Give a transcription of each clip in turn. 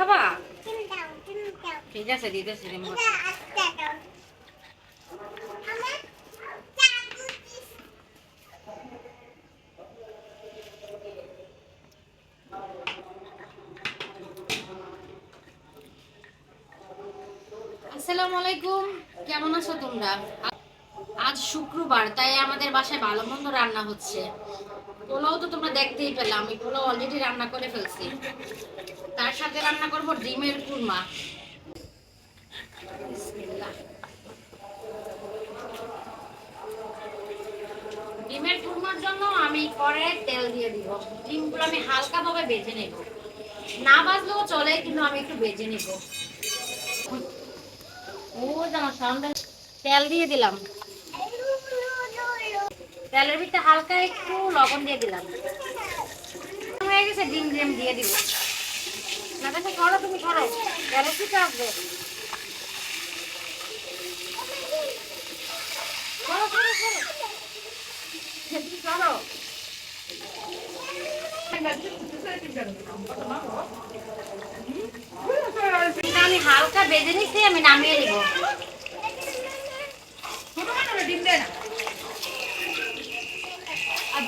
খাবা? ঠিক আছে দিতেছি আসসালামু আলাইকুম। কেমন আছো তোমরা? আজ শুক্রবার তাই আমাদের বাসায় ভালো মন্দ রান্না হচ্ছে। পোলাও তো তোমরা দেখতেই পেলাম আমি পোলাও অলরেডি রান্না করে ফেলছি। তার সাথে রান্না করব ডিমের কুরমা। ডিমের কুরমার জন্য আমি পরে তেল দিয়ে দিব। ডিমগুলো আমি হালকাভাবে বেজে নেব। না বাজলেও চলে, কিন্তু আমি একটু বেজে নেব। ও জামা সাউন্ড তেল দিয়ে দিলাম। তেলের ভিতরে হালকা একটু লবণ দিয়ে দিলাম। হয়ে গেছে, ডিম ডিম দিয়ে দিব না দেখো করো তুমি করো তেলের পিঠে আসবে। আমি হালকা বেজে নিচ্ছি আমি নামিয়ে নিব। ডিম দেয় না।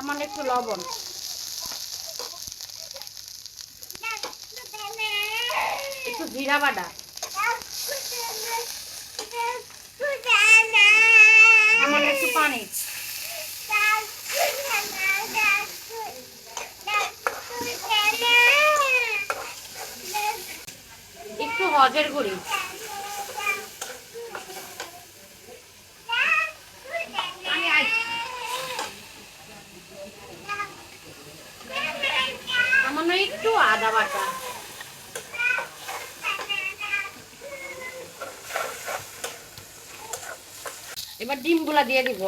সামান্য একটু লবণ। একটু জিরা বাটা। সামান্য একটু পানি। একটু হজের গুঁড়ি আমি আই সামান্য একটু আদা বাটা এবার ডিমগুলা দিয়ে দিব।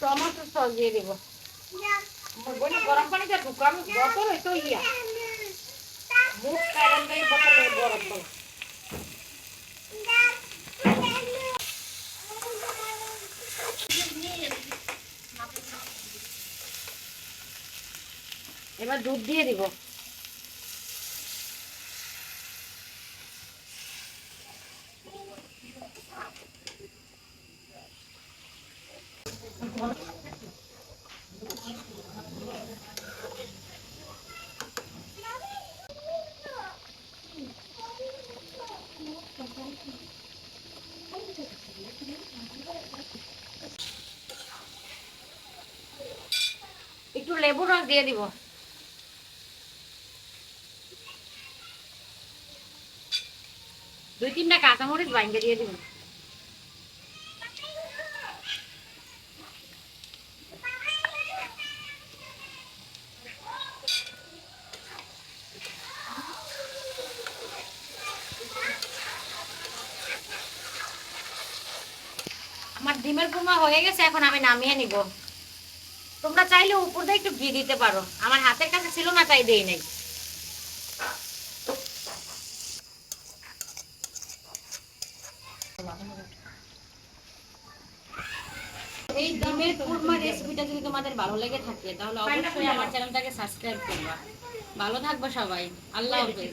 টমেটো সস দিয়ে দিব। গরম পানিতে ঢুকাম বোতল তো ইয়া মুখ কারণ দেই বোতলে গরম পানি এবার দুধ দিয়ে দিব। একটু লেবুর রস দিয়ে দিব। দুই তিনটা কাঁচামরিচ বাইঙ্গে দিয়ে দিব। আমার ডিমের কুমা হয়ে গেছে, এখন আমি নামিয়ে নিব। তোমরা চাইলে উপর দিয়ে একটু ঘি দিতে পারো। আমার হাতের কাছে ছিল না, তাই দেই নাই। এই ডিমের কুরমা রেসিপিটা যদি তোমাদের ভালো লেগে থাকে, তাহলে অবশ্যই আমার চ্যানেলটাকে সাবস্ক্রাইব করবা। ভালো থাকব সবাই। আল্লাহ হাফেজ।